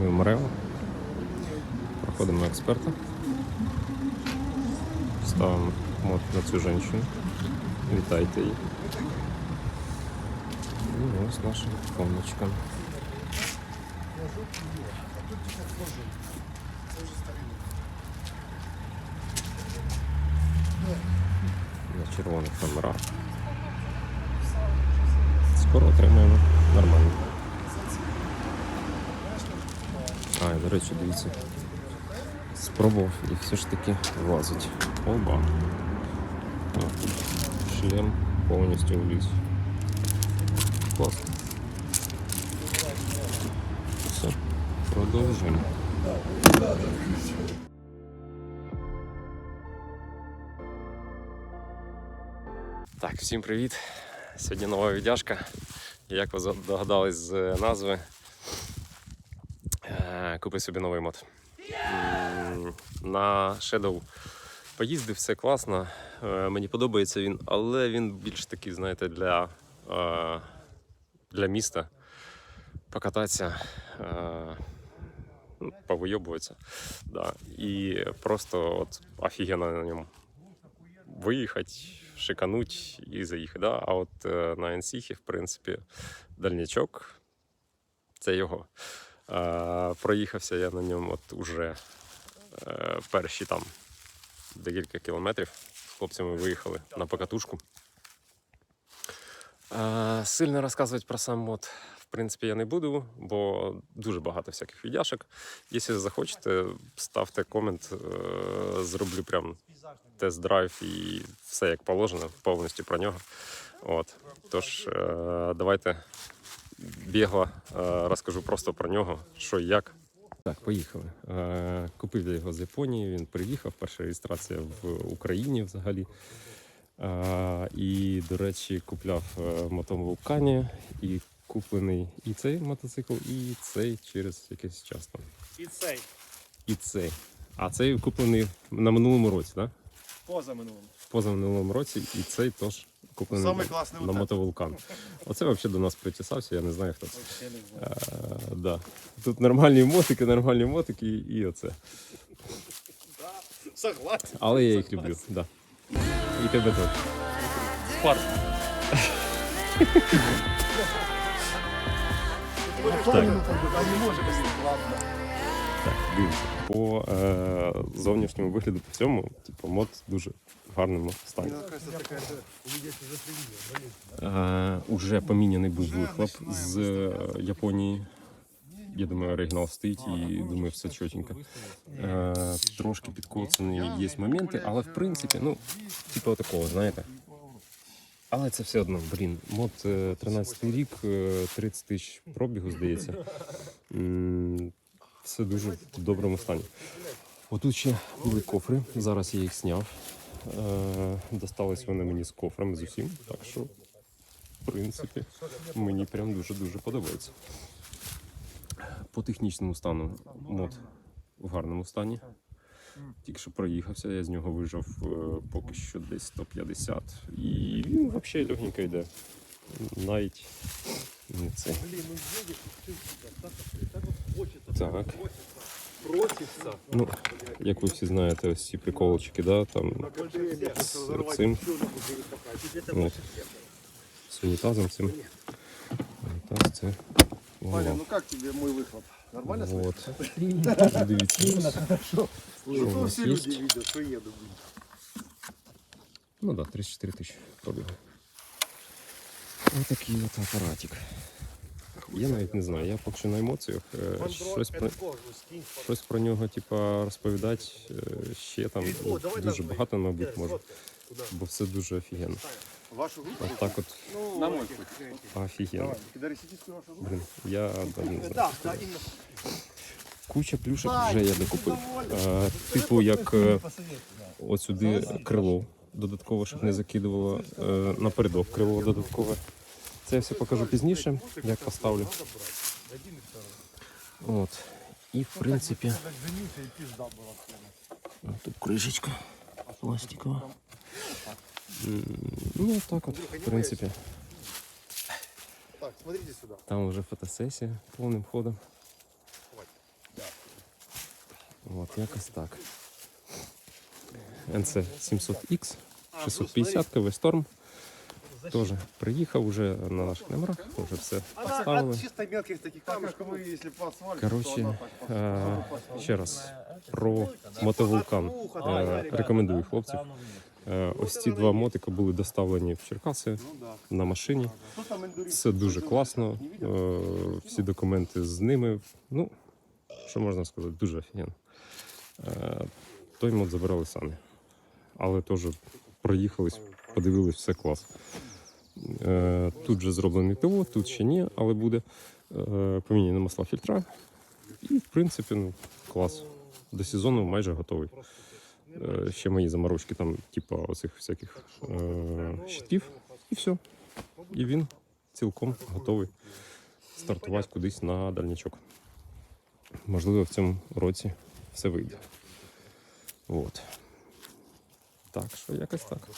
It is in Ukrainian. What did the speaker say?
Мрео. Проходимо експерта. Ставимо мод на цю жінку. Вітайте її. І ось наша іконочка. На червоних номерах. Скоро отримаємо нормально. І, до речі, дивіться. Спробував і все ж таки влазить. Оба. А, тут шлем повністю вліз. Класно. Все, продовжуємо. Так, всім привіт. Сьогодні нова віддяжка. Як ви догадались з назви, е, купив собі новий мод. На Shadow поїздив, все класно. Е, Мені подобається він, але він більш такий, знаєте, для, е, для міста. Покататися, е, ну, повийобуватися. Да. І просто от офігенно на ньому виїхати, шикануть і заїхати. Да? А от на Енсіхі, в принципі, дальнячок це його. Е, проїхався я на ньому от уже е, перші там декілька кілометрів. З хлопцями виїхали на покатушку. Е, сильно розказувати про сам мод, в принципі, я не буду, бо дуже багато всяких віддяшок. Якщо захочете, ставте комент, зроблю прям тест-драйв і все як положено, повністю про нього. От. Тож, давайте бігло е, розкажу просто про нього, що і як. Так, поїхали. Е, Купив я його з Японії, він приїхав. Перша реєстрація в Україні взагалі. Е, І, до речі, купляв е, мотовулкані і куплений і цей мотоцикл, і цей через якийсь час там. І цей І цей. А цей куплений на минулому році, так? Да? поза минулим. позаминулому році, і цей теж куплений Самий на- класний на мотовулкан. Оце взагалі до нас притісався, я не знаю хто це. Е, да. Тут нормальні мотики, нормальні мотики і, оце. Согласен. Але я їх люблю, да. І тебе теж. Спарт. Так. не може бути. Ладно. Так, дивіться. По е, зовнішньому вигляду по всьому, типу, мод дуже в гарному стані. Е, уже поміняний був вихлоп з е, Японії. Я думаю, оригінал стоїть і думаю, все чотенько. Е, трошки підкоцані є моменти, але в принципі, ну, типу такого, знаєте. Але це все одно, блін, мод е, 13 рік, е, 30 тисяч пробігу, здається. М, Все дуже в доброму стані. Отут ще були кофри. Зараз я їх зняв. Е, Достались вони мені з кофрами з усім. Так що, в принципі, мені прям дуже-дуже подобається. По технічному стану мод в гарному стані. Тільки що проїхався, я з нього вижав е, поки що десь 150. І він взагалі легенько йде. Навіть не це. Так. Проситься. Ну, як ви всі знаєте, ось ці приколочки, да, там з цим. От. З унітазом цим. Унітаз це. Голова. ну как тебе мой выхлоп? Нормально слышно? Дивіться. Що у Ну, нас є? люди видят, блин. Ну да, 34 тисячі пробігу. Отакий от апаратик. Я навіть не знаю, я поки що на емоціях. е, Щось про, щось про нього, типа, розповідати е, ще там ну, дуже багато, мабуть, можу. Бо все дуже офігенно. Вашу группу? От так от На мой офігенно. Блін, я навіть не знаю. Куча плюшок вже я докупив. Е, типу, як от сюди крило додатково, щоб не закидувало. Напередок крило додаткове. Це я все покажу пізніше, як поставлю. От. І в принципі. О, Тут кришечка пластикова. М, Ну, так от, в принципі. Так, смотрите сюда. Там вже фотосесія повним ходом. От, якось так. NC 700X, 650 V-Storm. Теж приїхав уже на наших номерах, вже все поставили. от чисто мелких таких камешков, вы если по асфальту, Короче, то она так е, ще раз про мотовулкан. Е, Рекомендую хлопців. Е, Ось ці два мотика були доставлені в Черкаси Ну на машині. Эндурист? Все дуже класно. Всі документи з ними. Ну, що можна сказати, дуже офігенно. Той мод забирали самі. Але теж проїхались, подивились, все клас. Тут же зроблений ТО, тут ще ні, але буде. Е, Поміняні масла фільтра. І, в принципі, ну, клас. До сезону майже готовий. Е, Ще мої заморочки, там, типу, оцих всяких е, щитків. І все. І він цілком готовий стартувати кудись на дальнячок. Можливо, в цьому році все вийде. От. Так що якось так.